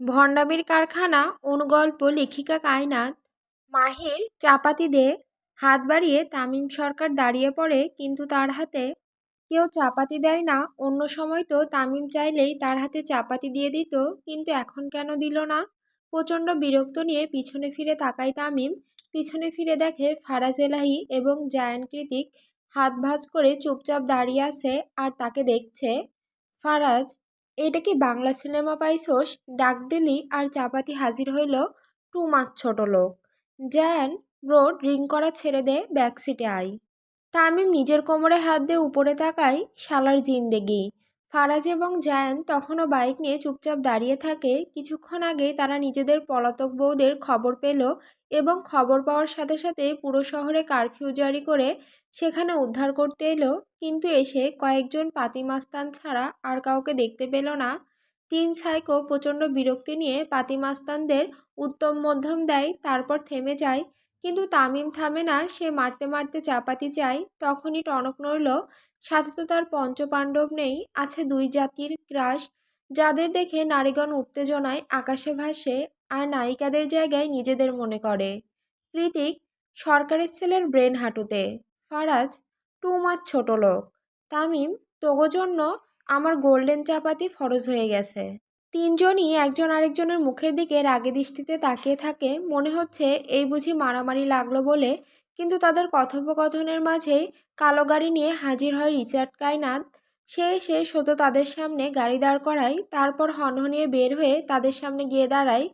ভণ্ডামির কারখানা, অনুগল্প, লেখিকা কায়নাত, মাহির, চাপাতি দে, হাত বাড়িয়ে তামিম সরকার দাঁড়িয়ে পড়ে কিন্তু তার হাতে কেউ চাপাতি দেয় না। অন্য সময় তো তামিম চাইলেই তার হাতে চাপাতি দিয়ে দিত, কিন্তু এখন কেন দিল না? প্রচণ্ড বিরক্ত নিয়ে পিছনে ফিরে তাকায় তামিম। পিছনে ফিরে দেখে ফারাজ এলাহি এবং জায়ান কৃতিক হাত ভাঁজ করে চুপচাপ দাঁড়িয়ে আছে আর তাকে দেখছে। ফারাজ এটা কি বাংলা সিনেমা পাইছোস? ডাকডেলি আর চাপাতি হাজির হইল টু মাছ ছোট লোক। জ্যান রোড, রিং করা ছেড়ে দে, ব্যাক সিটে আই তামিম নিজের কোমরে হাত দিয়ে উপরে তাকাই শালার জিন্দেগি। ফারাজ এবং জায়ান তখনও বাইক নিয়ে চুপচাপ দাঁড়িয়ে থাকে। কিছুক্ষণ আগেই তারা নিজেদের পলাতক বউদের খবর পেল এবং খবর পাওয়ার সাথে সাথে পুরো শহরে কারফিউ জারি করে সেখানে উদ্ধার করতে এলো। কিন্তু এসে কয়েকজন পাতিমাস্তান ছাড়া আর কাউকে দেখতে পেল না। তিন সাইকো প্রচণ্ড বিরক্তি নিয়ে পাতিমাস্তানদের উত্তম মধ্যম দেয়, তারপর থেমে যায় কিন্তু তামিম থামে না, সে মারতে মারতে চাপাতি চায়, তখনই টনক নড়ল, সাথে তো তার পঞ্চপাণ্ডব নেই, আছে দুই জাতির ক্রাশ, যাদের দেখে নারীগণ উত্তেজনায়, আকাশে ভাসে, আর নায়িকাদের জায়গায় নিজেদের মনে করে। কৃতিক সরকারের ছেলের ব্রেন হাঁটুতে, ফারাজ, টু মাছ ছোট লোক, তামিম, তোগো জন্য আমার গোল্ডেন চাপাতি ফরজ হয়ে গেছে। তিনজনই একজন আরেকজনের মুখের দিকে রাগে দৃষ্টিতে তাকিয়ে থাকে। মনে হচ্ছে এই বুঝি মারামারি লাগল বলে, কিন্তু তাদের কথোপকথনের মাঝেই কালো গাড়ি নিয়ে হাজির হয় রিচার্ড কায়নাথ সে এসে সোজা তাদের সামনে গাড়ি দাঁড় করায়, তারপর হনহনিয়ে বের হয়ে তাদের সামনে গিয়ে দাঁড়ায়।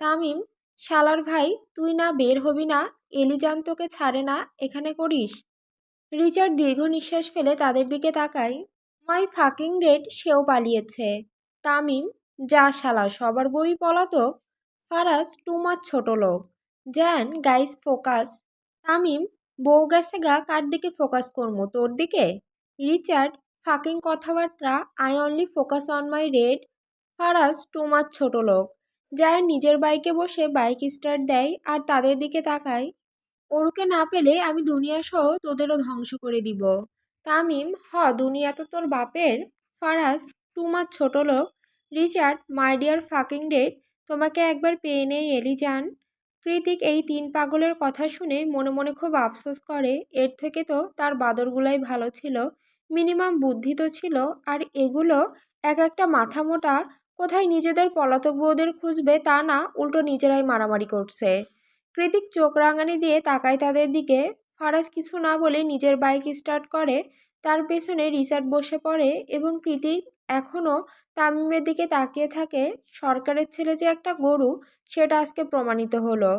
তামিম, শালার ভাই, তুই না বের হবি না? এলিজান তোকে ছাড়ে না? এখানে করিস? রিচার্ড দীর্ঘ নিঃশ্বাস ফেলে তাদের দিকে তাকায়। মাই ফাকিং রেড সেও পালিয়েছে। তামিম যা শালা, সবার বই পলাতক ফারাজ টু মাছ ছোট লোক। জ্যান গাইস ফোকাস তামিম, বউ গেছে গা, কার দিকে ফোকাস করব তোর দিকে? রিচার্ড ফাকিং কথাবার্তা I only focus on my red Faraz too much ছোট লোক। জায়ান নিজের বাইকে বসে বাইক স্টার্ট দেয়, আর তাদের দিকে তাকায়। ওরকে না পেলে আমি দুনিয়া সহ তোদেরও ধ্বংস করে দিব। তামিম, হ দুনিয়া তো তোর বাপের? ফারাজ টু মাছ ছোট লোক। Richard, my dear fucking date, তোমাকে একবার পেয়ে নেই এলি যান কৃতিক এই তিন পাগলের কথা শুনে মনে মনে খুব আফসোস করে। এর থেকে তো তার বাদরগুলাই ভালো ছিল, মিনিমাম বুদ্ধি তো ছিল, আর এগুলো এক একটা মাথা মোটা, কোথায় নিজেদের পলাতক বউদের খুঁজবে তা না, উল্টো নিজেরাই মারামারি করছে। কৃতিক চোখ রাঙানি দিয়ে তাকায় তাদের দিকে। ফারাজ কিছু না বলে নিজের বাইক স্টার্ট করে, তার পেছনে রিচার্ড বসে পড়ে এবং কৃতিক এখনও তামিমের দিকে তাকিয়ে থাকে সরকারের ছেলে যে একটা গরু, সেটা আজকে প্রমাণিত হলো।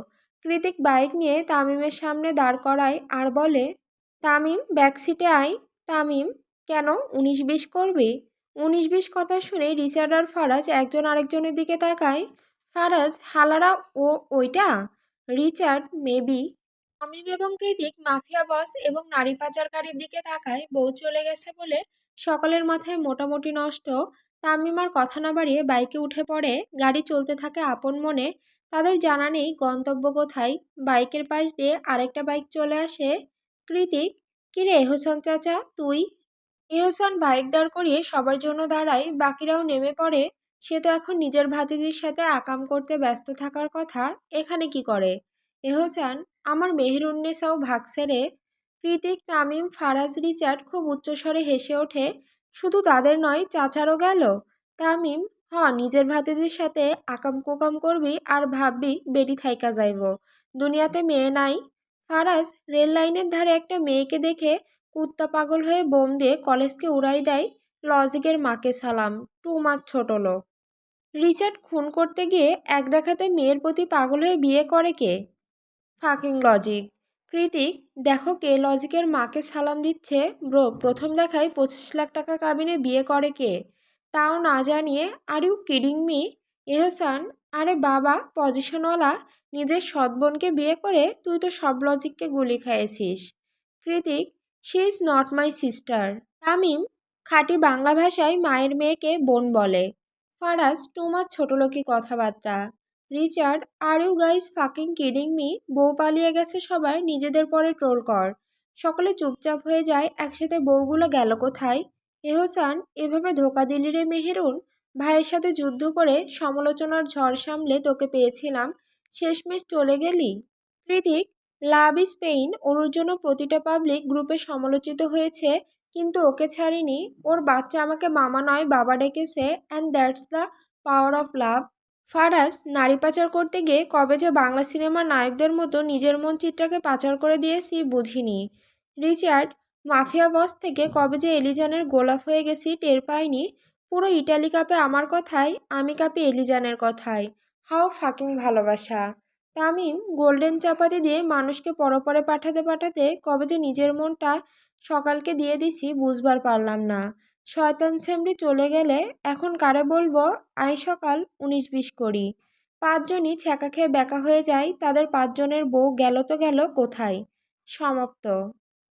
কৃতিক বাইক নিয়ে তামিমের সামনে দাঁড় করায় আর বলে, তামিম ব্যাকসিটে আয়। তামিম, কেন? উনিশ বিশ করবি? উনিশ বিশ কথা শুনে রিচার্ড আর ফারাজ একজন আরেকজনের দিকে তাকায়। ফারাজ, হালারা ও ওইটা? Richard, maybe. তামিম এবং কৃতিক মাফিয়া বস এবং নারী পাচারকারীর দিকে তাকায়। বউ চলে গেছে বলে সকলের মাথায় মোটামুটি নষ্ট। তামিম আর কথা না বাড়িয়ে বাইকে উঠে পড়ে। গাড়ি চলতে থাকে আপন মনে। তাদের জানা নেই গন্তব্য কোথায়। বাইকের পাশ দিয়ে আরেকটা বাইক চলে আসে। কৃতিক কিরে এহসান চাচা, তুই? এহসান বাইক দাঁড় করিয়ে সবার জন্য দাঁড়ায়। বাকিরাও নেমে পড়ে। সে তো এখন নিজের ভাতিজির সাথে আকাম করতে ব্যস্ত থাকার কথা। এখানে কি করে? এহসান, আমার মেহেরুন্নেসাও ভাগ সেরে কৃতিক তামিম, ফারাজ, রিচার্ড খুব উচ্চস্বরে হেসে ওঠে, শুধু তাদের নয়, চাচারও গেল? তামিম হ নিজের ভাতিজির সাথে আকাম কুকাম করবি আর ভাববি বেটি থাইকা যাইব। দুনিয়াতে মেয়ে নাই। ফারাজ রেল লাইনের ধারে একটা মেয়েকে দেখে কুত্তা পাগল হয়ে বোম দিয়ে কলেজকে উড়াই দেয়, লজিকের মাকে সালাম, টু মাছ ছোট লোক। রিচার্ড খুন করতে গিয়ে এক দেখাতে মেয়ের প্রতি পাগল হয়ে বিয়ে করে কে? Fucking logic. কৃতিক, দেখো কে লজিকের মাকে সালাম দিচ্ছে? ব্রো, প্রথম দেখায় পঁচিশ লাখ টাকা কাবিনে বিয়ে করে কে? তাও না জানিয়ে, are you kidding me? Ehsan আরে বাবা, পজিশনওয়ালা, নিজের সৎ বোনকে বিয়ে করে তুই তো সব লজিককে গুলি খাইয়েছিস। Kritik she is not my sister. Tamim, খাঁটি বাংলা ভাষায় মায়ের মেয়েকে বোন বলে। ফারাজ, টু মাছ ছোটোলোকি কথাবার্তা। Richard are you guys fucking kidding me বউ পালিয়ে গেছে সবার, নিজেদের পরে ট্রোল কর। সকলে চুপচাপ হয়ে যায়, একসাথে বউগুলো গেল কোথায়? এহসান, এভাবে ধোকা দিলি রে মেহেরুন? ভাইয়ের সাথে যুদ্ধ করে সমালোচনার ঝড় সামলে তোকে পেয়েছিলাম, শেষমেশ চলে গেলি? কৃতিক লাভ ইজ পেইন ওর জন্য প্রতিটা পাবলিক গ্রুপে সমালোচিত হয়েছে, কিন্তু ওকে ছাড়িনি। ওর বাচ্চা আমাকে মামা নয় বাবা ডেকেছে and that's the power of love Faraz নারী পাচার করতে গিয়ে কবে যে বাংলা সিনেমার নায়কদের মতো নিজের মন চিত্রাকে পাচার করে দিয়েছি বুঝিনি। রিচার্ড মাফিয়া বস থেকে কবে যে এলিজানের গোলাপ হয়ে গেছি টের পাইনি। পুরো ইটালি কাপে আমার কথায় আমি কাপি এলিজানের কথায় হাও ফাকিং ভালোবাসা। তামিম গোল্ডেন চাপাতি দিয়ে মানুষকে পরপরে পাঠাতে পাঠাতে কবে যে নিজের মনটা সকালকে দিয়ে দিছি বুঝবার পারলাম না। শয়তান সেমরি চলে গেলে এখন কারে বলব? আই সকাল, উনিশ বিশ করি। পাঁচজনই ছ্যাঁকা খেয়ে ব্যাকা হয়ে যায়, তাদের পাঁচজনের বউ গেল তো গেল কোথায়? সমাপ্ত।